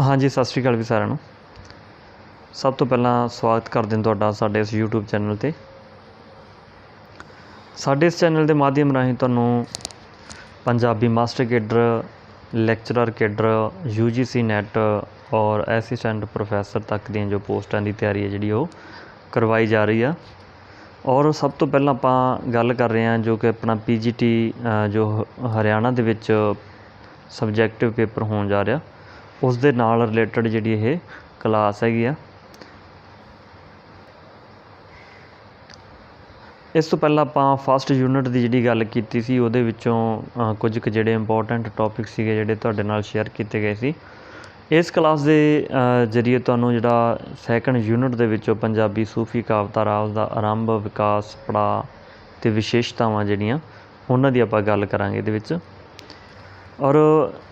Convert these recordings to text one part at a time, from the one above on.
ਹਾਂਜੀ ਸਤਿ ਸ਼੍ਰੀ ਅਕਾਲ ਵੀ ਸਾਰਿਆਂ ਨੂੰ। ਸਭ ਤੋਂ ਪਹਿਲਾਂ ਸਵਾਗਤ ਕਰਦੇ ਹਾਂ ਤੁਹਾਡਾ ਸਾਡੇ ਇਸ YouTube ਚੈਨਲ ਤੇ। ਸਾਡੇ ਇਸ ਚੈਨਲ ਦੇ ਮਾਧਿਅਮ ਰਾਹੀਂ ਤੁਹਾਨੂੰ Punjabi master cadre lecturer cadre UGC NET ਔਰ ਐਸੀਸਟੈਂਟ ਪ੍ਰੋਫੈਸਰ ਤੱਕ ਦੀਆਂ ਜੋ ਪੋਸਟਾਂ ਦੀ ਤਿਆਰੀ ਹੈ ਜਿਹੜੀ ਉਹ ਕਰਵਾਈ ਜਾ ਰਹੀ ਆ। ਔਰ ਸਭ ਤੋਂ ਪਹਿਲਾਂ ਆਪਾਂ ਗੱਲ ਕਰ ਰਹੇ ਹਾਂ ਜੋ ਕਿ ਆਪਣਾ PGT ਅ, ਜੋ ਹ- ਹਰਿਆਣਾ ਦੇ ਵਿੱਚ ਸਬਜੈਕਟਿਵ ਪੇਪਰ ਹੋਣ ਜਾ ਰਿਹਾ। ਉਸ ਦੇ ਨਾਲ ਰਿਲੇਟਡ ਜਿਹੜੀ ਇਹ ਕਲਾਸ ਹੈਗੀ ਆ। ਇਸ ਤੋਂ ਪਹਿਲਾਂ ਆਪਾਂ ਫਸਟ ਯੂਨਿਟ ਦੀ ਜਿਹੜੀ ਗੱਲ ਕੀਤੀ ਸੀ, ਉਹਦੇ ਵਿੱਚੋਂ ਕੁਝ ਕੁ ਜਿਹੜੇ ਇੰਪੋਰਟੈਂਟ ਟੌਪਿਕ ਸੀਗੇ ਜਿਹੜੇ ਤੁਹਾਡੇ ਨਾਲ ਸ਼ੇਅਰ ਕੀਤੇ ਗਏ ਸੀ। ਇਸ ਕਲਾਸ ਦੇ ਜ਼ਰੀਏ ਤੁਹਾਨੂੰ ਜਿਹੜਾ ਸੈਕੰਡ ਯੂਨਿਟ ਦੇ ਵਿੱਚੋਂ ਪੰਜਾਬੀ ਸੂਫੀ ਕਾਵਿਧਾਰਾ ਉਸਦਾ ਆਰੰਭ, ਵਿਕਾਸ, ਪੜਾਅ ਤੇ ਵਿਸ਼ੇਸ਼ਤਾਵਾਂ ਜਿਹੜੀਆਂ, ਉਹਨਾਂ ਦੀ ਆਪਾਂ ਗੱਲ ਕਰਾਂਗੇ ਇਹਦੇ ਵਿੱਚ। ਔਰ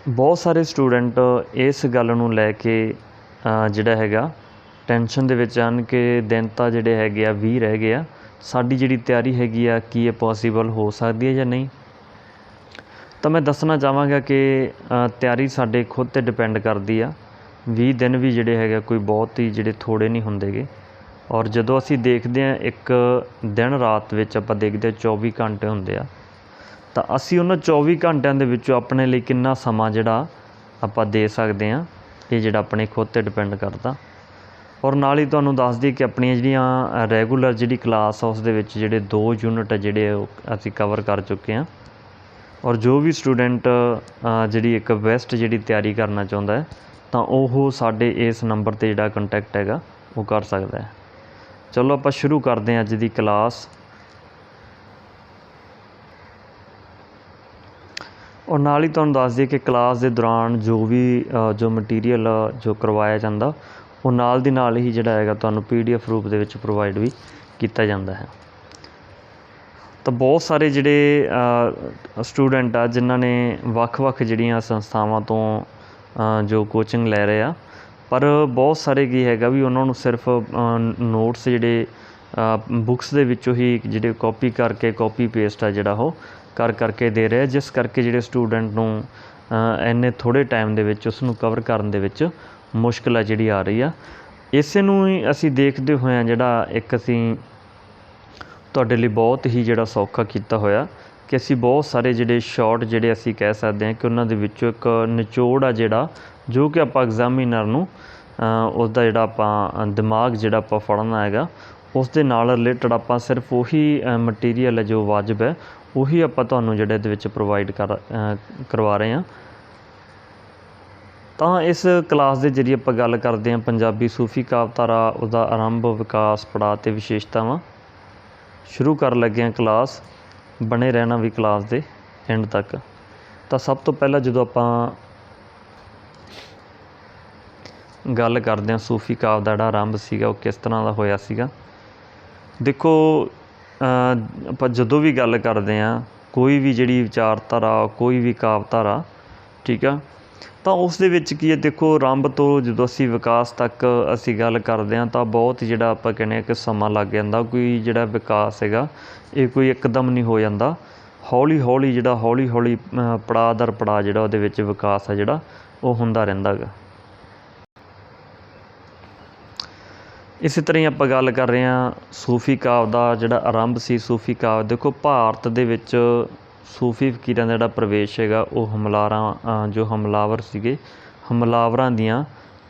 ਬਹੁਤ ਸਾਰੇ ਸਟੂਡੈਂਟ ਇਸ ਗੱਲ ਨੂੰ ਲੈ ਕੇ ਜਿਹੜਾ ਹੈਗਾ ਟੈਨਸ਼ਨ ਦੇ ਵਿੱਚ ਹਨ ਕਿ ਦਿਨ ਤਾਂ ਜਿਹੜੇ ਹੈਗੇ ਆ ਵੀਹ ਰਹਿ ਗਏ ਆ। ਸਾਡੀ ਜਿਹੜੀ ਤਿਆਰੀ ਹੈਗੀ ਆ ਕੀ ਇਹ ਪੋਸੀਬਲ ਹੋ ਸਕਦੀ ਹੈ ਜਾਂ ਨਹੀਂ? ਤਾਂ ਮੈਂ ਦੱਸਣਾ ਚਾਹਾਂਗਾ ਕਿ ਤਿਆਰੀ ਸਾਡੇ ਖੁਦ ਤੇ ਡਿਪੈਂਡ ਕਰਦੀ ਆ। 20 ਦਿਨ ਵੀ ਜਿਹੜੇ ਹੈਗੇ ਆ, ਕੋਈ ਬਹੁਤ ਹੀ ਜਿਹੜੇ ਥੋੜੇ ਨਹੀਂ ਹੁੰਦੇਗੇ ਔਰ ਜਦੋਂ ਅਸੀਂ ਦੇਖਦੇ ਆ ਇੱਕ ਦਿਨ ਰਾਤ ਵਿੱਚ ਆਪਾਂ ਦੇਖਦੇ ਹਾਂ 24 ਘੰਟੇ ਹੁੰਦੇ ਆ। ਤਾਂ ਅਸੀਂ ਉਹਨਾਂ 24 ਘੰਟਿਆਂ ਦੇ ਵਿੱਚੋਂ ਆਪਣੇ ਲਈ ਕਿੰਨਾ ਸਮਾਂ ਜਿਹੜਾ ਆਪਾਂ ਦੇ ਸਕਦੇ ਹਾਂ, ਇਹ ਜਿਹੜਾ ਆਪਣੇ ਖੁਦ ਤੇ ਡਿਪੈਂਡ ਕਰਦਾ। ਔਰ ਨਾਲ ਹੀ ਤੁਹਾਨੂੰ ਦੱਸ ਦਈਏ ਕਿ ਆਪਣੀਆਂ ਜਿਹੜੀਆਂ ਰੈਗੂਲਰ ਜਿਹੜੀ ਕਲਾਸ ਆ, ਉਸ ਦੇ ਵਿੱਚ ਜਿਹੜੇ ਦੋ ਯੂਨਿਟ ਆ ਜਿਹੜੇ ਉਹ ਅਸੀਂ ਕਵਰ ਕਰ ਚੁੱਕੇ ਹਾਂ। ਔਰ ਜੋ ਵੀ ਸਟੂਡੈਂਟ ਜਿਹੜੀ ਇੱਕ ਬੈਸਟ ਜਿਹੜੀ ਤਿਆਰੀ ਕਰਨਾ ਚਾਹੁੰਦਾ ਹੈ, ਤਾਂ ਉਹ ਸਾਡੇ ਇਸ ਨੰਬਰ ਤੇ ਜਿਹੜਾ ਕੰਟੈਕਟ ਹੈਗਾ, ਉਹ ਕਰ ਸਕਦਾ ਹੈ। ਚਲੋ ਆਪਾਂ ਸ਼ੁਰੂ ਕਰਦੇ ਹਾਂ ਅੱਜ ਦੀ ਕਲਾਸ ਔਰ ਨਾਲ ਹੀ ਤੁਹਾਨੂੰ ਦੱਸ ਦਈਏ ਕਿ ਕਲਾਸ ਦੇ ਦੌਰਾਨ ਜੋ ਵੀ ਜੋ ਮਟੀਰੀਅਲ ਜੋ ਕਰਵਾਇਆ ਜਾਂਦਾ, ਉਹ ਨਾਲ ਦੀ ਨਾਲ ਹੀ ਜਿਹੜਾ ਹੈਗਾ ਤੁਹਾਨੂੰ ਪੀ ਡੀ ਪੀਡੀਐਫ ਰੂਪ ਦੇ ਵਿੱਚ ਪ੍ਰੋਵਾਈਡ ਵੀ ਕੀਤਾ ਜਾਂਦਾ ਹੈ। ਤਾਂ ਬਹੁਤ ਸਾਰੇ ਜਿਹੜੇ ਸਟੂਡੈਂਟ ਆ, ਜਿਨ੍ਹਾਂ ਨੇ ਵੱਖ-ਵੱਖ ਜਿਹੜੀਆਂ ਸੰਸਥਾਵਾਂ ਤੋਂ ਜੋ ਕੋਚਿੰਗ ਲੈ ਰਹੇ ਆ, ਪਰ ਬਹੁਤ ਸਾਰੇ ਕੀ ਹੈਗਾ ਵੀ ਉਹਨਾਂ ਨੂੰ ਸਿਰਫ ਨੋਟਸ ਜਿਹੜੇ ਬੁੱਕਸ ਦੇ ਵਿੱਚੋਂ ਹੀ ਜਿਹੜੇ ਕਾਪੀ ਕਰਕੇ ਕਾਪੀ ਪੇਸਟ ਆ ਜਿਹੜਾ ਉਹ ਕਰ ਕਰਕੇ ਦੇ ਰਹੇ ਜਿਸ ਕਰਕੇ ਜਿਹੜੇ ਸਟੂਡੈਂਟ ਨੂੰ ਇੰਨੇ ਥੋੜ੍ਹੇ ਟਾਈਮ ਦੇ ਵਿੱਚ ਉਸਨੂੰ ਕਵਰ ਕਰਨ ਦੇ ਵਿੱਚ ਮੁਸ਼ਕਿਲ ਆ ਜਿਹੜੀ ਆ ਰਹੀ ਆ। ਇਸੇ ਨੂੰ ਹੀ ਅਸੀਂ ਦੇਖਦੇ ਹੋਏ ਆ ਜਿਹੜਾ ਇੱਕ ਅਸੀਂ ਤੁਹਾਡੇ ਲਈ ਬਹੁਤ ਹੀ ਜਿਹੜਾ ਸੌਖਾ ਕੀਤਾ ਹੋਇਆ ਕਿ ਅਸੀਂ ਬਹੁਤ ਸਾਰੇ ਜਿਹੜੇ ਸ਼ਾਰਟ ਜਿਹੜੇ ਅਸੀਂ ਕਹਿ ਸਕਦੇ ਹਾਂ ਕਿ ਉਹਨਾਂ ਦੇ ਵਿੱਚੋਂ ਇੱਕ ਨਿਚੋੜ ਆ ਜਿਹੜਾ, ਜੋ ਕਿ ਆਪਾਂ ਐਗਜ਼ਾਮੀਨਰ ਨੂੰ ਉਸ ਦਾ ਜਿਹੜਾ ਆਪਾਂ ਦਿਮਾਗ ਜਿਹੜਾ ਆਪਾਂ ਫੜਨਾ ਹੈਗਾ ਉਸ ਦੇ ਨਾਲ ਰਿਲੇਟਡ ਆਪਾਂ ਸਿਰਫ ਉਹੀ ਮਟੀਰੀਅਲ ਹੈ ਜੋ ਵਾਜਬ ਹੈ ਉਹੀ ਆਪਾਂ ਤੁਹਾਨੂੰ ਜਿਹੜਾ ਇਹਦੇ ਵਿੱਚ ਪ੍ਰੋਵਾਈਡ ਕਰ ਕਰਵਾ ਰਹੇ ਹਾਂ। ਤਾਂ ਇਸ ਕਲਾਸ ਦੇ ਜਰੀਏ ਆਪਾਂ ਗੱਲ ਕਰਦੇ ਹਾਂ ਪੰਜਾਬੀ ਸੂਫੀ ਕਾਵਿਧਾਰਾ, ਉਹਦਾ ਆਰੰਭ, ਵਿਕਾਸ, ਪੜਾਅ ਤੇ ਵਿਸ਼ੇਸ਼ਤਾਵਾਂ। ਸ਼ੁਰੂ ਕਰਨ ਲੱਗੇ ਹਾਂ ਕਲਾਸ ਬਣੇ ਰਹਿਣਾ ਵੀ ਕਲਾਸ ਦੇ ਐਂਡ ਤੱਕ। ਤਾਂ ਸਭ ਤੋਂ ਪਹਿਲਾਂ ਜਦੋਂ ਆਪਾਂ ਗੱਲ ਕਰਦੇ ਹਾਂ ਸੂਫੀ ਕਾਵਿ ਦਾ ਜਿਹੜਾ ਆਰੰਭ ਸੀਗਾ, ਉਹ ਕਿਸ ਤਰ੍ਹਾਂ ਦਾ ਹੋਇਆ ਸੀਗਾ। ਦੇਖੋ ਆਪਾਂ ਜਦੋਂ ਵੀ ਗੱਲ ਕਰਦੇ ਹਾਂ, ਕੋਈ ਵੀ ਜਿਹੜੀ ਵਿਚਾਰਧਾਰਾ, ਕੋਈ ਵੀ ਕਾਵਿਧਾਰਾ, ਠੀਕ ਆ? ਤਾਂ ਉਸ ਦੇ ਵਿੱਚ ਕੀ ਹੈ? ਦੇਖੋ, ਆਰੰਭ ਤੋਂ ਜਦੋਂ ਅਸੀਂ ਵਿਕਾਸ ਤੱਕ ਅਸੀਂ ਗੱਲ ਕਰਦੇ ਹਾਂ, ਤਾਂ ਬਹੁਤ ਜਿਹੜਾ ਆਪਾਂ ਕਹਿੰਦੇ ਹਾਂ ਕਿ ਸਮਾਂ ਲੱਗ ਜਾਂਦਾ। ਕੋਈ ਜਿਹੜਾ ਵਿਕਾਸ ਹੈਗਾ, ਇਹ ਕੋਈ ਇੱਕਦਮ ਨਹੀਂ ਹੋ ਜਾਂਦਾ। ਹੌਲੀ ਹੌਲੀ ਜਿਹੜਾ ਹੌਲੀ ਹੌਲੀ ਪੜਾਅ ਦਰ ਪੜਾਅ ਜਿਹੜਾ ਉਹਦੇ ਵਿੱਚ ਵਿਕਾਸ ਹੈ ਜਿਹੜਾ, ਉਹ ਹੁੰਦਾ ਰਹਿੰਦਾ ਗਾ ਇਸੇ ਤਰ੍ਹਾਂ ਹੀ ਆਪਾਂ ਗੱਲ ਕਰ ਰਹੇ ਹਾਂ ਸੂਫੀ ਕਾਵਿ ਦਾ ਜਿਹੜਾ ਆਰੰਭ ਸੀ ਸੂਫੀ ਕਾਵਿ। ਦੇਖੋ, ਭਾਰਤ ਦੇ ਵਿੱਚ ਸੂਫੀ ਫਕੀਰਾਂ ਦਾ ਜਿਹੜਾ ਪ੍ਰਵੇਸ਼ ਹੈਗਾ, ਉਹ ਹਮਲਾਰਾਂ ਜੋ ਹਮਲਾਵਰ ਸੀਗੇ, ਹਮਲਾਵਰਾਂ ਦੀਆਂ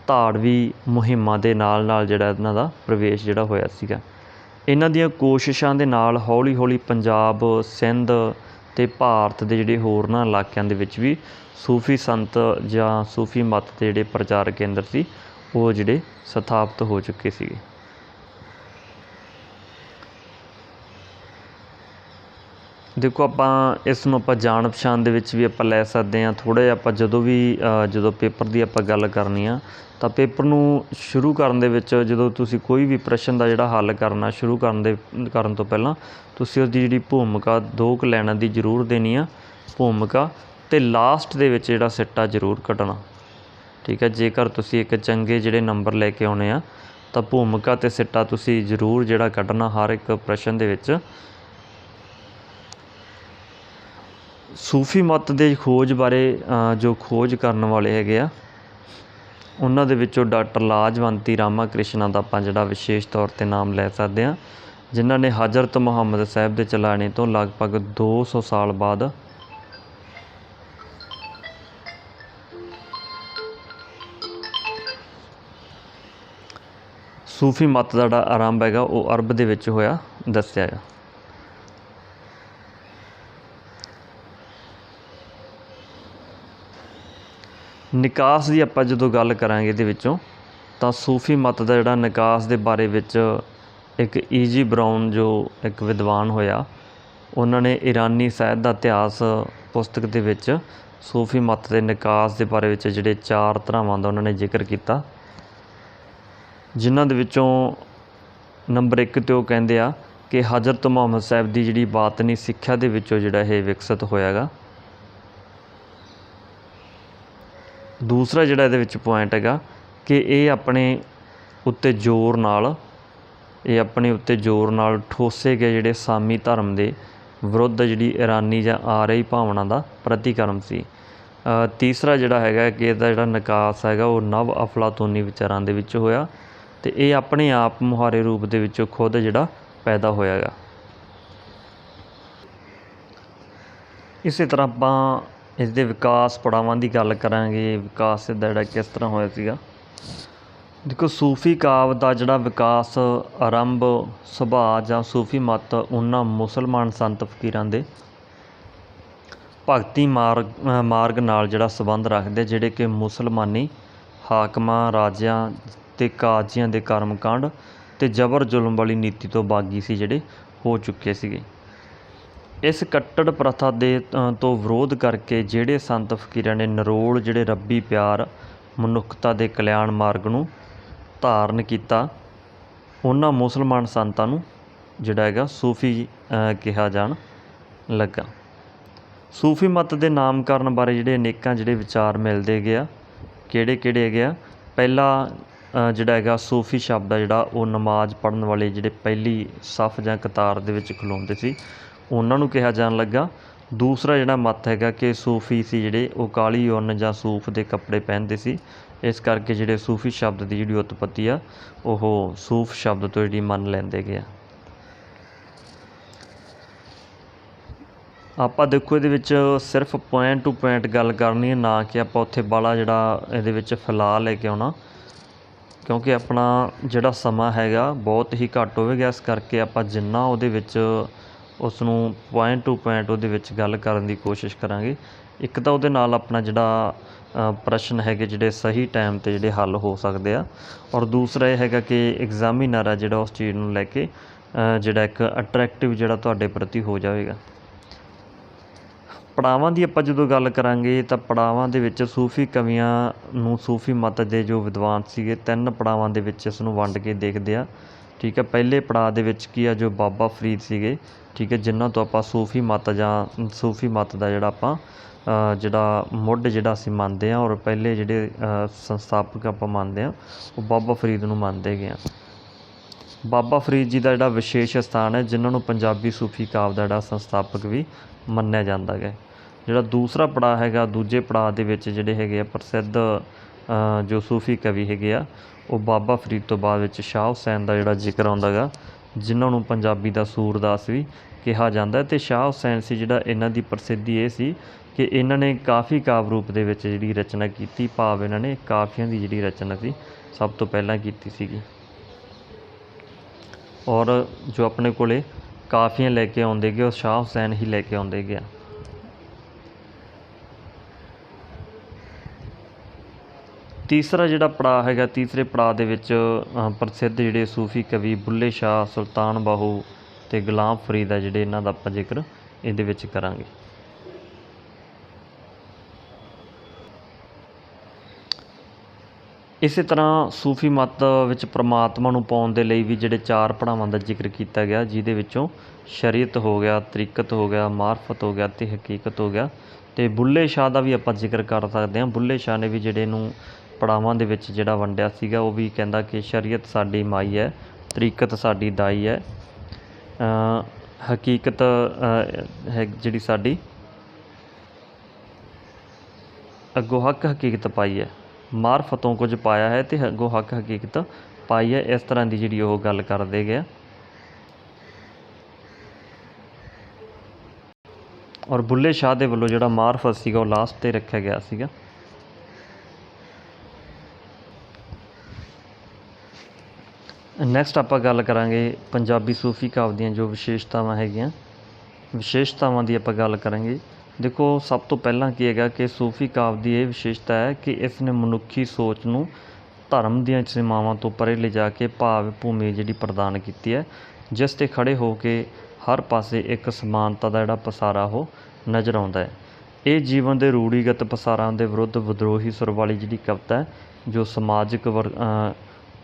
ਧਾੜਵੀ ਮੁਹਿੰਮਾਂ ਦੇ ਨਾਲ ਨਾਲ ਜਿਹੜਾ ਇਹਨਾਂ ਦਾ ਪ੍ਰਵੇਸ਼ ਜਿਹੜਾ ਹੋਇਆ ਸੀਗਾ। ਇਹਨਾਂ ਦੀਆਂ ਕੋਸ਼ਿਸ਼ਾਂ ਦੇ ਨਾਲ ਹੌਲੀ ਹੌਲੀ ਪੰਜਾਬ, ਸਿੰਧ ਅਤੇ ਭਾਰਤ ਦੇ ਜਿਹੜੇ ਹੋਰਨਾਂ ਇਲਾਕਿਆਂ ਦੇ ਵਿੱਚ ਵੀ ਸੂਫੀ ਸੰਤ ਜਾਂ ਸੂਫੀ ਮਤ ਦੇ ਜਿਹੜੇ ਪ੍ਰਚਾਰ ਕੇਂਦਰ ਸੀ, ਉਹ ਜਿਹੜੇ ਸਥਾਪਿਤ ਹੋ ਚੁੱਕੇ ਸੀਗੇ। ਦੇਖੋ, ਆਪਾਂ ਇਸ ਨੂੰ ਆਪਾਂ ਜਾਣ ਪਛਾਣ ਦੇ ਵਿੱਚ ਵੀ ਆਪਾਂ ਲੈ ਸਕਦੇ ਹਾਂ। ਥੋੜ੍ਹਾ ਜਿਹਾ ਆਪਾਂ ਜਦੋਂ ਵੀ ਜਦੋਂ ਪੇਪਰ ਦੀ ਆਪਾਂ ਗੱਲ ਕਰਨੀ ਆ, ਤਾਂ ਪੇਪਰ ਨੂੰ ਸ਼ੁਰੂ ਕਰਨ ਦੇ ਵਿੱਚ ਜਦੋਂ ਤੁਸੀਂ ਕੋਈ ਵੀ ਪ੍ਰਸ਼ਨ ਦਾ ਜਿਹੜਾ ਹੱਲ ਕਰਨਾ ਸ਼ੁਰੂ ਕਰਨ ਦੇ, ਕਰਨ ਤੋਂ ਪਹਿਲਾਂ, ਤੁਸੀਂ ਉਸਦੀ ਜਿਹੜੀ ਭੂਮਿਕਾ, ਦੋ ਕੁ ਲਾਈਨਾਂ ਦੀ ਜ਼ਰੂਰ ਦੇਣੀ ਆ, ਭੂਮਿਕਾ ਅਤੇ ਲਾਸਟ ਦੇ ਵਿੱਚ ਜਿਹੜਾ ਸਿੱਟਾ ਜ਼ਰੂਰ ਕੱਢਣਾ। ਠੀਕ ਹੈ ਜੇਕਰ ਤੁਸੀਂ ਇੱਕ ਚੰਗੇ ਜਿਹੜੇ ਨੰਬਰ ਲੈ ਕੇ ਆਉਣੇ ਆ, ਤਾਂ ਭੂਮਿਕਾ ਅਤੇ ਸਿੱਟਾ ਤੁਸੀਂ ਜ਼ਰੂਰ ਜਿਹੜਾ ਕੱਢਣਾ ਹਰ ਇੱਕ ਪ੍ਰਸ਼ਨ ਦੇ ਵਿੱਚ। ਸੂਫੀ ਮਤ ਦੇ ਖੋਜ ਬਾਰੇ ਜੋ ਖੋਜ ਕਰਨ ਵਾਲੇ ਹੈਗੇ ਆ, ਉਹਨਾਂ ਦੇ ਵਿੱਚੋਂ ਡਾਕਟਰ ਲਾਜਵੰਤੀ ਰਾਮਾ ਕ੍ਰਿਸ਼ਨਾ ਦਾ ਆਪਾਂ ਜਿਹੜਾ ਵਿਸ਼ੇਸ਼ ਤੌਰ 'ਤੇ ਨਾਮ ਲੈ ਸਕਦੇ ਹਾਂ, ਜਿਨ੍ਹਾਂ ਨੇ ਹਜ਼ਰਤ ਮੁਹੰਮਦ ਸਾਹਿਬ ਦੇ ਚਲਾਣੇ ਤੋਂ ਲਗਭਗ 200 ਸਾਲ ਬਾਅਦ ਸੂਫੀ ਮਤ ਦਾ ਜਿਹੜਾ ਆਰੰਭ ਹੈਗਾ, ਉਹ ਅਰਬ ਦੇ ਵਿੱਚ ਹੋਇਆ, ਦੱਸਿਆ ਹੈ ਨਿਕਾਸ ਦੀ ਆਪਾਂ ਜਦੋਂ ਗੱਲ ਕਰਾਂਗੇ ਇਹਦੇ ਵਿੱਚੋਂ, ਤਾਂ ਸੂਫੀ ਮਤ ਦਾ ਜਿਹੜਾ ਨਿਕਾਸ ਦੇ ਬਾਰੇ ਵਿੱਚ ਇੱਕ ਈਜੀ ਬਰਾਊਨ ਜੋ ਇੱਕ ਵਿਦਵਾਨ ਹੋਇਆ, ਉਹਨਾਂ ਨੇ ਈਰਾਨੀ ਸਾਹਿਤ ਦਾ ਇਤਿਹਾਸ ਪੁਸਤਕ ਦੇ ਵਿੱਚ ਸੂਫੀ ਮਤ ਦੇ ਨਿਕਾਸ ਦੇ ਬਾਰੇ ਵਿੱਚ ਜਿਹੜੇ ਚਾਰ ਧਰਾਵਾਂ ਦਾ ਉਹਨਾਂ ਨੇ ਜ਼ਿਕਰ ਕੀਤਾ। ਜਿਨ੍ਹਾਂ ਦੇ ਵਿੱਚੋਂ ਨੰਬਰ 1 ਤੇ ਉਹ ਕਹਿੰਦੇ ਆ ਕਿ ਹਜ਼ਰਤ ਮੁਹੰਮਦ ਸਾਹਿਬ ਦੀ ਜਿਹੜੀ ਬਾਤਨੀ ਸਿੱਖਿਆ ਦੇ ਵਿੱਚੋਂ ਜਿਹੜਾ ਇਹ ਵਿਕਸਿਤ ਹੋਇਆਗਾ ਦੂਸਰਾ ਜਿਹੜਾ ਇਹਦੇ ਵਿੱਚ ਪੁਆਇੰਟ ਹੈਗਾ ਕਿ ਇਹ ਆਪਣੇ ਉੱਤੇ ਜ਼ੋਰ ਨਾਲ, ਇਹ ਆਪਣੇ ਉੱਤੇ ਜ਼ੋਰ ਨਾਲ ਠੋਸੇ ਗਏ ਜਿਹੜੇ ਸਾਮੀ ਧਰਮ ਦੇ ਵਿਰੁੱਧ ਜਿਹੜੀ ਇਰਾਨੀ ਜਾਂ ਆ ਰਹੀ ਭਾਵਨਾ ਦਾ ਪ੍ਰਤੀਕਰਮ ਸੀ। ਤੀਸਰਾ ਜਿਹੜਾ ਹੈਗਾ ਕਿ ਇਹਦਾ ਜਿਹੜਾ ਨਿਕਾਸ ਹੈਗਾ ਉਹ ਨਵ ਅਫਲਾਤੂਨੀ ਵਿਚਾਰਾਂ ਦੇ ਵਿੱਚ ਹੋਇਆ ਅਤੇ ਇਹ ਆਪਣੇ ਆਪ ਮੁਹਾਰੇ ਰੂਪ ਦੇ ਵਿੱਚੋਂ ਖੁਦ ਜਿਹੜਾ ਪੈਦਾ ਹੋਇਆ ਹੈਗਾ। ਇਸੇ ਤਰ੍ਹਾਂ ਆਪਾਂ ਇਸ ਦੇ ਵਿਕਾਸ ਪੜਾਵਾਂ ਦੀ ਗੱਲ ਕਰਾਂਗੇ, ਵਿਕਾਸ ਦਾ ਜਿਹੜਾ ਕਿਸ ਤਰ੍ਹਾਂ ਹੋਇਆ ਸੀਗਾ। ਦੇਖੋ, ਸੂਫੀ ਕਾਵ ਦਾ ਜਿਹੜਾ ਵਿਕਾਸ, ਆਰੰਭ, ਸੁਭਾਅ ਜਾਂ ਸੂਫੀ ਮਤ ਉਹਨਾਂ ਮੁਸਲਮਾਨ ਸੰਤ ਫਕੀਰਾਂ ਦੇ ਭਗਤੀ ਮਾਰਗ ਮਾਰਗ ਨਾਲ ਜਿਹੜਾ ਸੰਬੰਧ ਰੱਖਦੇ, ਜਿਹੜੇ ਕਿ ਮੁਸਲਮਾਨੀ ਹਾਕਮਾਂ, ਰਾਜਿਆਂ ਤੇ ਕਾਜ਼ੀਆਂ ਦੇ ਕਰਮਕਾਂਡ ਤੇ ਜ਼ਬਰ ਜ਼ੁਲਮ ਵਾਲੀ ਨੀਤੀ ਤੋਂ ਬਾਗੀ ਸੀ ਜਿਹੜੇ ਹੋ ਚੁੱਕੇ ਸੀਗੇ। ਇਸ ਕੱਟੜ ਪ੍ਰਥਾ ਦੇ ਤੋਂ ਵਿਰੋਧ ਕਰਕੇ ਜਿਹੜੇ ਸੰਤ ਫਕੀਰਾਂ ਨੇ ਨਰੋਲ, ਜਿਹੜੇ ਰੱਬੀ ਪਿਆਰ, ਮਨੁੱਖਤਾ ਦੇ ਕਲਿਆਣ ਮਾਰਗ ਨੂੰ ਧਾਰਨ ਕੀਤਾ, ਉਹਨਾਂ ਮੁਸਲਮਾਨ ਸੰਤਾਂ ਨੂੰ ਜਿਹੜਾ ਹੈਗਾ ਸੂਫੀ ਕਿਹਾ ਜਾਣ ਲੱਗਾ। ਸੂਫੀ ਮਤ ਦੇ ਨਾਮਕਰਨ ਬਾਰੇ ਜਿਹੜੇ ਅਨੇਕਾਂ ਜਿਹੜੇ ਵਿਚਾਰ ਮਿਲਦੇ ਗਿਆ ਕਿਹੜੇ ਕਿਹੜੇ ਹੈਗੇ ਆ? ਪਹਿਲਾ ਜਿਹੜਾ ਹੈਗਾ ਸੂਫੀ ਸ਼ਬਦ ਆ ਜਿਹੜਾ ਉਹ ਨਮਾਜ਼ ਪੜ੍ਹਨ ਵਾਲੇ ਜਿਹੜੇ ਪਹਿਲੀ ਸਫ ਜਾਂ ਕਤਾਰ ਦੇ ਵਿੱਚ ਖਲੋਂਦੇ ਸੀ ਉਹਨਾਂ ਨੂੰ ਕਿਹਾ ਜਾਣ ਲੱਗਾ। ਦੂਸਰਾ ਜਿਹੜਾ ਮੱਤ ਹੈਗਾ ਕਿ ਸੂਫੀ ਸੀ ਜਿਹੜੇ, ਉਹ ਕਾਲੀ ਉੱਨ ਜਾਂ ਸੂਫ ਦੇ ਕੱਪੜੇ ਪਹਿਨਦੇ ਸੀ। ਇਸ ਕਰਕੇ ਜਿਹੜੇ ਸੂਫੀ ਸ਼ਬਦ ਦੀ ਜਿਹੜੀ ਉਤਪਤੀ ਆ, ਉਹ ਸੂਫ ਸ਼ਬਦ ਤੋਂ ਜਿਹੜੀ ਮੰਨ ਲੈਂਦੇ ਗਿਆ ਆਪਾਂ ਦੇਖੋ ਇਹਦੇ ਵਿੱਚ ਸਿਰਫ ਪੁਆਇੰਟ ਟੂ ਪੁਆਇੰਟ ਗੱਲ ਕਰਨੀ ਹੈ, ਨਾ ਕਿ ਆਪਾਂ ਉੱਥੇ ਬਾਲਾ ਜਿਹੜਾ ਇਹਦੇ ਵਿੱਚ ਫੈਲਾ ਲੈ ਕੇ ਆਉਣਾ। ਕਿਉਂਕਿ ਆਪਣਾ ਜਿਹੜਾ ਸਮਾਂ ਹੈਗਾ, ਬਹੁਤ ਹੀ ਘੱਟ ਹੋਵੇਗਾ। ਇਸ ਕਰਕੇ ਆਪਾਂ ਜਿੰਨਾ ਉਹਦੇ ਵਿੱਚ ਉਸ ਨੂੰ ਪੁਆਇੰਟ ਟੂ ਪੁਆਇੰਟ ਉਹਦੇ ਵਿੱਚ ਗੱਲ ਕਰਨ ਦੀ ਕੋਸ਼ਿਸ਼ ਕਰਾਂਗੇ। ਇੱਕ ਤਾਂ ਉਹਦੇ ਨਾਲ ਆਪਣਾ ਜਿਹੜਾ ਪ੍ਰਸ਼ਨ ਹੈਗੇ ਜਿਹੜੇ ਸਹੀ ਟਾਈਮ ਤੇ ਜਿਹੜੇ ਹੱਲ ਹੋ ਸਕਦੇ ਆ। ਔਰ ਦੂਸਰਾ ਇਹ ਹੈਗਾ ਕਿ ਐਗਜ਼ਾਮੀਨਰ ਆ ਜਿਹੜਾ ਉਸ ਚੀਜ਼ ਨੂੰ ਲੈ ਕੇ ਜਿਹੜਾ ਇੱਕ ਅਟਰੈਕਟਿਵ ਜਿਹੜਾ ਤੁਹਾਡੇ ਪ੍ਰਤੀ ਹੋ ਜਾਵੇਗਾ। ਪੜਾਵਾਂ ਦੀ ਆਪਾਂ ਜਦੋਂ ਗੱਲ ਕਰਾਂਗੇ ਤਾਂ ਪੜਾਵਾਂ ਦੇ ਵਿੱਚ ਸੂਫੀ ਕਵੀਆਂ ਨੂੰ ਸੂਫੀ ਮਤ ਦੇ ਜੋ ਵਿਦਵਾਨ ਸੀਗੇ, ਤਿੰਨ ਪੜਾਵਾਂ ਦੇ ਵਿੱਚ ਇਸ ਨੂੰ ਵੰਡ ਕੇ ਦੇਖਦੇ ਆ। ਠੀਕ ਹੈ ਪਹਿਲੇ ਪੜਾਅ ਦੇ ਵਿੱਚ ਕੀ ਆ, ਜੋ ਬਾਬਾ ਫਰੀਦ ਸੀਗੇ ਠੀਕ ਹੈ ਜਿਨ੍ਹਾਂ ਤੋਂ ਆਪਾਂ ਸੂਫੀ ਮਤ ਜਾਂ ਸੂਫੀ ਮਤ ਦਾ ਜਿਹੜਾ ਆਪਾਂ ਜਿਹੜਾ ਮੁੱਢ ਜਿਹੜਾ ਅਸੀਂ ਮੰਨਦੇ ਹਾਂ ਔਰ ਪਹਿਲੇ ਜਿਹੜੇ ਸੰਸਥਾਪਕ ਆਪਾਂ ਮੰਨਦੇ ਹਾਂ, ਉਹ ਬਾਬਾ ਫਰੀਦ ਨੂੰ ਮੰਨਦੇ ਗਏ ਹਾਂ। ਬਾਬਾ ਫਰੀਦ ਜੀ ਦਾ ਜਿਹੜਾ ਵਿਸ਼ੇਸ਼ ਸਥਾਨ ਹੈ, ਜਿਨ੍ਹਾਂ ਨੂੰ ਪੰਜਾਬੀ ਸੂਫੀ ਕਾਵ ਦਾ ਜਿਹੜਾ ਸੰਸਥਾਪਕ ਵੀ ਮੰਨਿਆ ਜਾਂਦਾ ਹੈ ਜਿਹੜਾ ਦੂਸਰਾ ਪੜਾਅ ਹੈਗਾ, ਦੂਜੇ ਪੜਾਅ ਦੇ ਵਿੱਚ ਜਿਹੜੇ ਹੈਗੇ ਆ ਪ੍ਰਸਿੱਧ ਜੋ ਸੂਫੀ ਕਵੀ ਹੈਗੇ ਆ, ਉਹ ਬਾਬਾ ਫਰੀਦ ਤੋਂ ਬਾਅਦ ਵਿੱਚ ਸ਼ਾਹ ਹੁਸੈਨ ਦਾ ਜਿਹੜਾ ਜ਼ਿਕਰ ਆਉਂਦਾ ਗਾ ਜਿਨ੍ਹਾਂ ਨੂੰ ਪੰਜਾਬੀ ਦਾ ਸੂਰਦਾਸ ਵੀ ਕਿਹਾ ਜਾਂਦਾ ਅਤੇ ਸ਼ਾਹ ਹੁਸੈਨ ਸੀ ਜਿਹੜਾ ਇਹਨਾਂ ਦੀ ਪ੍ਰਸਿੱਧੀ ਇਹ ਸੀ ਕਿ ਇਹਨਾਂ ਨੇ ਕਾਫੀ ਕਾਵਿ ਰੂਪ ਦੇ ਵਿੱਚ ਜਿਹੜੀ ਰਚਨਾ ਕੀਤੀ, ਭਾਵ ਇਹਨਾਂ ਨੇ ਕਾਫੀਆਂ ਦੀ ਜਿਹੜੀ ਰਚਨਾ ਸੀ ਸਭ ਤੋਂ ਪਹਿਲਾਂ ਕੀਤੀ ਸੀਗੀ। ਔਰ ਜੋ ਆਪਣੇ ਕੋਲੇ ਕਾਫੀਆਂ ਲੈ ਕੇ ਆਉਂਦੇ ਗਏ, ਉਹ ਸ਼ਾਹ ਹੁਸੈਨ ਹੀ ਲੈ ਕੇ ਆਉਂਦੇ ਗਿਆ ਤੀਸਰਾ ਜਿਹੜਾ ਪੜਾਅ ਹੈਗਾ, ਤੀਸਰੇ ਪੜਾਅ ਦੇ ਵਿੱਚ ਪ੍ਰਸਿੱਧ ਜਿਹੜੇ ਸੂਫੀ ਕਵੀ ਬੁੱਲੇ ਸ਼ਾਹ ਸੁਲਤਾਨ ਬਾਹੂ ਅਤੇ ਗੁਲਾਮ ਫਰੀਦ ਆ ਜਿਹੜੇ ਇਹਨਾਂ ਦਾ ਆਪਾਂ ਜ਼ਿਕਰ ਇਹਦੇ ਵਿੱਚ ਕਰਾਂਗੇ। ਇਸੇ ਤਰ੍ਹਾਂ ਸੂਫੀ ਮਤ ਵਿੱਚ ਪ੍ਰਮਾਤਮਾ ਨੂੰ ਪਾਉਣ ਦੇ ਲਈ ਵੀ ਜਿਹੜੇ ਚਾਰ ਪੜਾਵਾਂ ਦਾ ਜ਼ਿਕਰ ਕੀਤਾ ਗਿਆ, ਜਿਹਦੇ ਵਿੱਚੋਂ ਸ਼ਰੀਅਤ ਹੋ ਗਿਆ, ਤਰੀਕਤ ਹੋ ਗਿਆ, ਮਾਰਫਤ ਹੋ ਗਿਆ ਤੇ ਹਕੀਕਤ ਹੋ ਗਿਆ ਤੇ ਬੁੱਲੇ ਸ਼ਾਹ ਦਾ ਵੀ ਆਪਾਂ ਜ਼ਿਕਰ ਕਰ ਸਕਦੇ ਹਾਂ। ਬੁੱਲੇ ਸ਼ਾਹ ਨੇ ਵੀ ਜਿਹੜੇ ਨੂੰ ਪੜਾਵਾਂ ਦੇ ਵਿੱਚ ਜਿਹੜਾ ਵੰਡਿਆ ਸੀਗਾ, ਉਹ ਵੀ ਕਹਿੰਦਾ ਕਿ ਸ਼ਰੀਅਤ ਸਾਡੀ ਮਾਈ ਹੈ, ਤਰੀਕਤ ਸਾਡੀ ਦਾਈ ਹੈ। ਹਕੀਕਤ ਹੈ ਜਿਹੜੀ ਸਾਡੀ, ਅੱਗੋਂ ਹੱਕ ਹਕੀਕਤ ਪਾਈ ਹੈ। ਮਾਰਫਤੋਂ ਕੁਝ ਪਾਇਆ ਹੈ ਤੇ ਅੱਗੋਂ ਹੱਕ ਹਕੀਕਤ ਪਾਈ ਹੈ, ਇਸ ਤਰ੍ਹਾਂ ਦੀ ਜਿਹੜੀ ਉਹ ਗੱਲ ਕਰਦੇ ਗਿਆ ਔਰ ਬੁੱਲੇ ਸ਼ਾਹ ਦੇ ਵੱਲੋਂ ਜਿਹੜਾ ਮਾਰਫਤ ਸੀਗਾ, ਉਹ ਲਾਸਟ ਤੇ ਰੱਖਿਆ ਗਿਆ ਸੀਗਾ। ਨੈਕਸਟ ਆਪਾਂ ਗੱਲ ਕਰਾਂਗੇ ਪੰਜਾਬੀ ਸੂਫੀ ਕਾਵ ਦੀਆਂ ਜੋ ਵਿਸ਼ੇਸ਼ਤਾਵਾਂ ਹੈਗੀਆਂ। ਵਿਸ਼ੇਸ਼ਤਾਵਾਂ ਦੀ ਆਪਾਂ ਗੱਲ ਕਰਾਂਗੇ। ਦੇਖੋ ਸਭ ਤੋਂ ਪਹਿਲਾਂ ਕੀ ਹੈਗਾ ਕਿ ਸੂਫੀ ਕਾਵ ਦੀ ਇਹ ਵਿਸ਼ੇਸ਼ਤਾ ਹੈ ਕਿ ਇਸ ਨੇ ਮਨੁੱਖੀ ਸੋਚ ਨੂੰ ਧਰਮ ਦੀਆਂ ਸੀਮਾਵਾਂ ਤੋਂ ਪਰੇ ਲਿਜਾ ਕੇ ਭਾਵ ਭੂਮੀ ਜਿਹੜੀ ਪ੍ਰਦਾਨ ਕੀਤੀ ਹੈ ਜਿਸ ਤੇ ਖੜੇ ਹੋ ਕੇ ਹਰ ਪਾਸੇ ਇੱਕ ਸਮਾਨਤਾ ਦਾ ਜਿਹੜਾ ਪਸਾਰਾ ਉਹ ਨਜ਼ਰ ਆਉਂਦਾ ਹੈ। ਇਹ ਜੀਵਨ ਦੇ ਰੂੜੀਗਤ ਪਸਾਰਾਂ ਦੇ ਵਿਰੁੱਧ ਵਿਦਰੋਹੀ ਸੁਰ ਵਾਲੀ ਜਿਹੜੀ ਕਵਿਤਾ ਹੈ ਜੋ ਸਮਾਜਿਕ ਵਰ ਅ,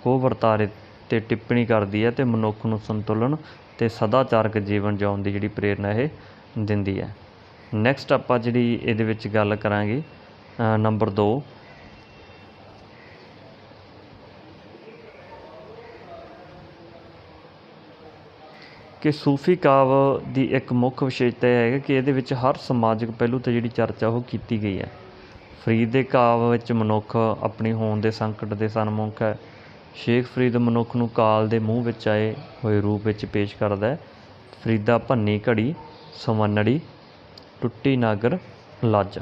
ਕੋ ਵਰਤਾਰੇ ਤੇ ਟਿੱਪਣੀ ਕਰਦੀ ਹੈ ਅਤੇ ਮਨੁੱਖ ਨੂੰ ਸੰਤੁਲਨ ਅਤੇ ਸਦਾਚਾਰਕ ਜੀਵਨ ਜਿਉਣ ਦੀ ਜਿਹੜੀ ਪ੍ਰੇਰਨਾ ਇਹ ਦਿੰਦੀ ਹੈ। ਨੈਕਸਟ ਆਪਾਂ ਜਿਹੜੀ ਇਹਦੇ ਵਿੱਚ ਗੱਲ ਕਰਾਂਗੇ ਨੰਬਰ ਦੋ। ਕਿ ਸੂਫੀ ਕਾਵਿ ਦੀ ਇੱਕ ਮੁੱਖ ਵਿਸ਼ੇਸ਼ਤਾ ਇਹ ਹੈ ਕਿ ਇਹਦੇ ਵਿੱਚ ਹਰ ਸਮਾਜਿਕ ਪਹਿਲੂ ਤੇ ਜਿਹੜੀ ਚਰਚਾ ਉਹ ਕੀਤੀ ਗਈ ਹੈ। ਫਰੀਦ ਦੇ ਕਾਵ ਵਿੱਚ ਮਨੁੱਖ ਆਪਣੀ ਹੋਂਦ ਦੇ ਸੰਕਟ ਦੇ ਸਨਮੁਖ ਹੈ ਸ਼ੇਖ ਫਰੀਦ ਮਨੁੱਖ ਨੂੰ ਕਾਲ ਦੇ ਮੂੰਹ ਵਿੱਚ ਆਏ ਹੋਏ ਰੂਪ ਵਿੱਚ ਪੇਸ਼ ਕਰਦਾ ਹੈ। ਫਰੀਦਾ ਭੰਨੀ ਘੜੀ ਸਵੰਨੜੀ ਟੁੱਟੀ ਨਾਗਰ, ਲਾਜਾ।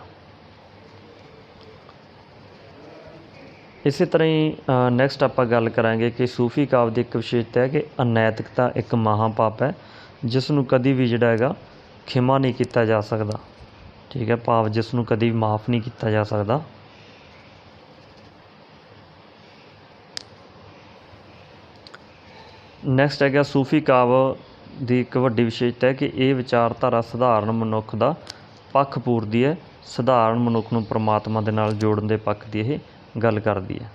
ਇਸੇ ਤਰ੍ਹਾਂ ਹੀ ਨੈਕਸਟ ਆਪਾਂ ਗੱਲ ਕਰਾਂਗੇ ਕਿ ਸੂਫੀ ਕਾਵਿ ਦੀ ਇੱਕ ਵਿਸ਼ੇਸ਼ਤਾ ਹੈ ਕਿ ਅਨੈਤਿਕਤਾ ਇੱਕ ਮਹਾਪਾਪ ਹੈ, ਜਿਸ ਨੂੰ ਕਦੀ ਵੀ ਜਿਹੜਾ ਹੈਗਾ ਖਿਮਾ ਨਹੀਂ ਕੀਤਾ ਜਾ ਸਕਦਾ। ਠੀਕ ਹੈ, ਭਾਵ ਜਿਸ ਨੂੰ ਕਦੀ ਵੀ ਮਾਫ ਨਹੀਂ ਕੀਤਾ ਜਾ ਸਕਦਾ। ਨੈਕਸਟ ਹੈਗਾ ਸੂਫੀ ਕਾਵਿ ਦੀ ਇੱਕ ਵੱਡੀ ਵਿਸ਼ੇਸ਼ਤਾ ਹੈ ਕਿ ਇਹ ਵਿਚਾਰਧਾਰਾ ਸਧਾਰਨ ਮਨੁੱਖ ਦਾ ਪੱਖ ਪੂਰਦੀ ਹੈ, ਸਧਾਰਨ ਮਨੁੱਖ ਨੂੰ ਪਰਮਾਤਮਾ ਦੇ ਨਾਲ ਜੋੜਨ ਦੇ ਪੱਖ ਦੀ ਇਹ ਗੱਲ ਕਰਦੀ ਹੈ।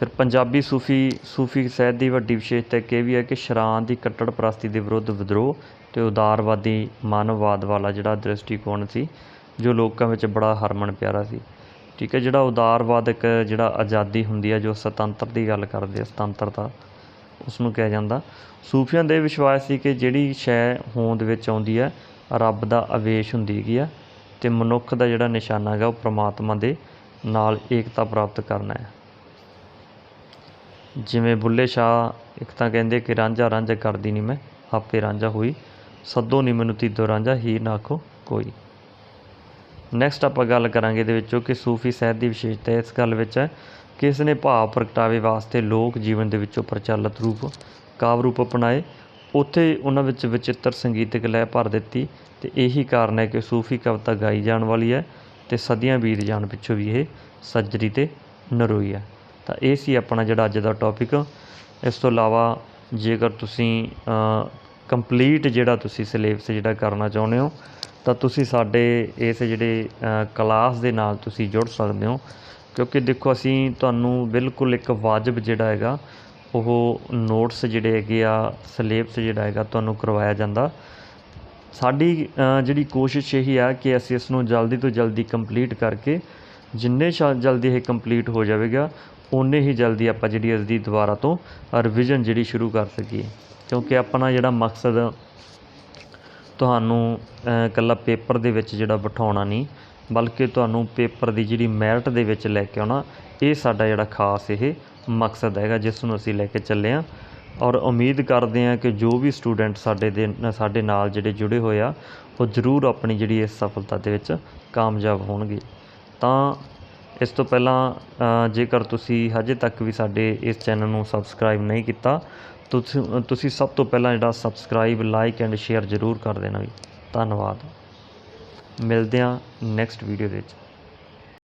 ਫਿਰ ਪੰਜਾਬੀ ਸੂਫੀ ਸੂਫੀ ਸਹਿਤ ਦੀ ਵੱਡੀ ਵਿਸ਼ੇਸ਼ਤਾ ਇੱਕ ਇਹ ਵੀ ਹੈ ਕਿ ਸ਼ਰਾਂ ਦੀ ਕੱਟੜ ਪ੍ਰਸਤੀ ਦੇ ਵਿਰੁੱਧ ਵਿਦਰੋਹ ਤੇ ਉਦਾਰਵਾਦੀ ਮਾਨਵਵਾਦ ਵਾਲਾ ਜਿਹੜਾ ਦ੍ਰਿਸ਼ਟੀਕੋਣ ਸੀ, ਜੋ ਲੋਕਾਂ ਵਿੱਚ ਬੜਾ ਹਰਮਨ ਪਿਆਰਾ ਸੀ। ਠੀਕ ਹੈ, ਜਿਹੜਾ ਉਦਾਰਵਾਦ ਇੱਕ ਜਿਹੜਾ ਆਜ਼ਾਦੀ ਹੁੰਦੀ ਹੈ, ਜੋ ਸੁਤੰਤਰ ਦੀ ਗੱਲ ਕਰਦੇ ਆ, ਸੁਤੰਤਰਤਾ ਉਸ ਨੂੰ ਕਿਹਾ ਜਾਂਦਾ। ਸੂਫੀਆਂ ਦੇ ਵਿਸ਼ਵਾਸ ਸੀ ਕਿ ਜਿਹੜੀ ਸ਼ੈ ਹੋਂਦ ਵਿੱਚ ਆਉਂਦੀ ਹੈ, ਰੱਬ ਦਾ ਆਵੇਸ਼ ਹੁੰਦੀ ਹੈਗੀ ਆ ਅਤੇ ਮਨੁੱਖ ਦਾ ਜਿਹੜਾ ਨਿਸ਼ਾਨਾ ਹੈਗਾ, ਉਹ ਪਰਮਾਤਮਾ ਦੇ ਨਾਲ ਏਕਤਾ ਪ੍ਰਾਪਤ ਕਰਨਾ ਹੈ। ਜਿਵੇਂ ਬੁੱਲੇ ਸ਼ਾਹ ਇੱਕ ਤਾਂ ਕਹਿੰਦੇ ਕਿ ਰਾਂਝਾ ਰਾਂਝਾ ਕਰਦੀ ਨਹੀਂ ਮੈਂ, ਆਪੇ ਰਾਂਝਾ ਹੋਈ, ਸੱਦੋ ਨਹੀਂ ਮੈਨੂੰ ਤੀਦੋ ਰਾਂਝਾ ਹੀ ਨਾ ਆਖੋ ਕੋਈ। ਨੈਕਸਟ ਆਪਾਂ ਗੱਲ ਕਰਾਂਗੇ ਇਹਦੇ ਵਿੱਚੋਂ ਕਿ ਸੂਫੀ ਸਹਿਤ ਦੀ ਵਿਸ਼ੇਸ਼ਤਾ ਇਸ ਗੱਲ ਵਿੱਚ ਹੈ ਕਿ ਇਸ ਨੇ ਭਾਵ ਪ੍ਰਗਟਾਵੇ ਵਾਸਤੇ ਲੋਕ ਜੀਵਨ ਦੇ ਵਿੱਚੋਂ ਪ੍ਰਚਲਿਤ ਰੂਪ, ਕਾਵਿ ਰੂਪ ਅਪਣਾਏ। ਉੱਥੇ ਉਹਨਾਂ ਵਿੱਚ ਵਿਚਿੱਤਰ ਸੰਗੀਤਕ ਲਹਿ ਭਰ ਦਿੱਤੀ ਅਤੇ ਇਹੀ ਕਾਰਨ ਹੈ ਕਿ ਸੂਫੀ ਕਵਿਤਾ ਗਾਈ ਜਾਣ ਵਾਲੀ ਹੈ ਅਤੇ ਸਦੀਆਂ ਬੀਤ ਜਾਣ ਪਿੱਛੋਂ ਵੀ ਇਹ ਸੱਜਰੀ ਤੇ ਨਰੋਈ ਹੈ। ਤਾਂ ਇਹ ਸੀ ਆਪਣਾ ਜਿਹੜਾ ਅੱਜ ਦਾ ਟੌਪਿਕ ਇਸ ਤੋਂ ਇਲਾਵਾ ਜੇਕਰ ਤੁਸੀਂ ਕੰਪਲੀਟ ਜਿਹੜਾ ਤੁਸੀਂ ਸਿਲੇਬਸ ਜਿਹੜਾ ਕਰਨਾ ਚਾਹੁੰਦੇ ਹੋ, ਤਾਂ ਤੁਸੀਂ ਸਾਡੇ ਇਸ ਜਿਹੜੇ ਕਲਾਸ ਦੇ ਨਾਲ ਤੁਸੀਂ ਜੁੜ ਸਕਦੇ ਹੋ। ਕਿਉਂਕਿ ਦੇਖੋ ਅਸੀਂ ਤੁਹਾਨੂੰ ਬਿਲਕੁਲ ਇੱਕ ਵਾਜਬ ਜਿਹੜਾ ਹੈਗਾ, ਉਹ ਨੋਟਸ ਜਿਹੜੇ ਹੈਗੇ ਆ ਸਿਲੇਬਸ ਜਿਹੜਾ ਹੈਗਾ ਤੁਹਾਨੂੰ ਕਰਵਾਇਆ ਜਾਂਦਾ। ਸਾਡੀ ਜਿਹੜੀ ਕੋਸ਼ਿਸ਼ ਇਹੀ ਆ ਕਿ ਅਸੀਂ ਇਸ ਨੂੰ ਜਲਦੀ ਤੋਂ ਜਲਦੀ ਕੰਪਲੀਟ ਕਰਕੇ, ਜਿੰਨੇ ਸ਼ਾ, ਜਲਦੀ ਇਹ ਕੰਪਲੀਟ ਹੋ ਜਾਵੇਗਾ ਉਨੇ ਹੀ ਜਲਦੀ ਆਪਾਂ ਜਿਹੜੀ ਇਸ ਦੀ ਦੁਬਾਰਾ ਤੋਂ ਰਿਵੀਜ਼ਨ ਜਿਹੜੀ ਸ਼ੁਰੂ ਕਰ ਸਕੀਏ। ਕਿਉਂਕਿ ਆਪਣਾ ਜਿਹੜਾ ਮਕਸਦ ਤੁਹਾਨੂੰ ਇਕੱਲਾ ਪੇਪਰ ਦੇ ਵਿੱਚ ਜਿਹੜਾ ਬਿਠਾਉਣਾ ਨਹੀਂ ਬਲਕਿ ਤੁਹਾਨੂੰ ਪੇਪਰ ਦੀ ਜਿਹੜੀ ਮੈਰਿਟ ਦੇ ਵਿੱਚ ਲੈ ਕੇ ਆਉਣਾ, ਇਹ ਸਾਡਾ ਜਿਹੜਾ ਖਾਸ ਇਹ ਮਕਸਦ ਹੈਗਾ, ਜਿਸ ਨੂੰ ਅਸੀਂ ਲੈ ਕੇ ਚੱਲੇ ਹਾਂ। ਔਰ ਉਮੀਦ ਕਰਦੇ ਹਾਂ ਕਿ ਜੋ ਵੀ ਸਟੂਡੈਂਟ ਸਾਡੇ ਦੇ ਸਾਡੇ ਨਾਲ ਜਿਹੜੇ ਜੁੜੇ ਹੋਏ ਆ, ਉਹ ਜ਼ਰੂਰ ਆਪਣੀ ਜਿਹੜੀ ਇਸ ਸਫਲਤਾ ਦੇ ਵਿੱਚ ਕਾਮਯਾਬ ਹੋਣਗੇ। ਤਾਂ ਇਸ ਤੋਂ ਪਹਿਲਾਂ ਜੇਕਰ ਤੁਸੀਂ ਹਜੇ ਤੱਕ ਵੀ ਸਾਡੇ ਇਸ ਚੈਨਲ ਨੂੰ ਸਬਸਕ੍ਰਾਈਬ ਨਹੀਂ ਕੀਤਾ, ਤੁਸੀਂ ਤੁਸੀਂ ਸਭ ਤੋਂ ਪਹਿਲਾਂ ਜਿਹੜਾ ਸਬਸਕ੍ਰਾਈਬ ਲਾਈਕ ਐਂਡ ਸ਼ੇਅਰ ਜ਼ਰੂਰ ਕਰ ਦੇਣਾ ਵੀ। ਧੰਨਵਾਦ। ਮਿਲਦੇ ਹਾਂ ਨੈਕਸਟ ਵੀਡੀਓ ਵਿੱਚ।